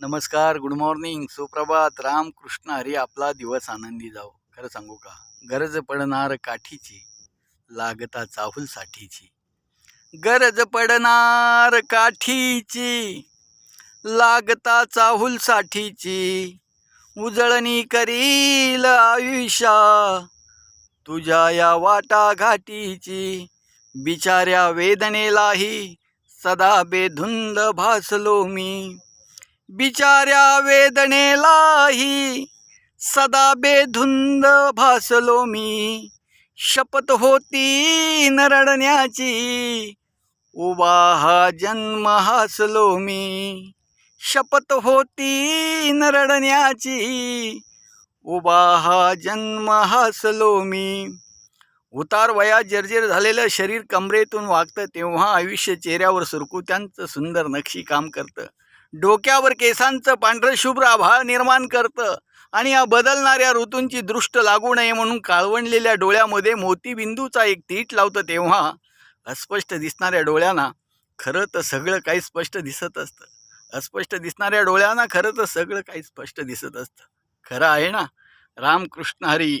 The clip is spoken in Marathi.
नमस्कार गुड मॉर्निंग सुप्रभात. रामकृष्ण हरी आपला दिवस आनंदी जाओ खरं सांगू का? गरज पडणार काठीची लागता चाहूल साठीची. गरज पडणार काठीची लागता चाहूल साठीची. उजळणी करील आयुष्या तुझ्या या वाटा घाटीची. बिचाऱ्या वेदनेलाही सदा बेधुंद भासलो मी. बिचाऱ्या वेदनेलाही सदा बेधुंद भासलो मी. शपथ होती नरडण्याची उभा हा जन्म हसलो मी. शपथ होती नरडण्याची उभा हा जन्म हसलो मी. उतार वया जर्जर झालेलं शरीर कमरेतून वागतं तेव्हा आयुष्य चेहऱ्यावर सुरकुत्यांचं सुंदर नक्षी काम करतं. डोक्यावर केसांचं पांढरं शुभ्र आभाळ निर्माण करतं आणि या बदलणाऱ्या ऋतूंची दृष्ट लागू नये म्हणून काळवणलेल्या डोळ्यामध्ये मोतीबिंदूचा एक तीट लावतं तेव्हा अस्पष्ट दिसणाऱ्या डोळ्यांना खरं तर सगळं काही स्पष्ट दिसत असतं. अस्पष्ट दिसणाऱ्या डोळ्यांना खरं तर सगळं काही स्पष्ट दिसत असतं. खरं आहे ना? रामकृष्ण हरी.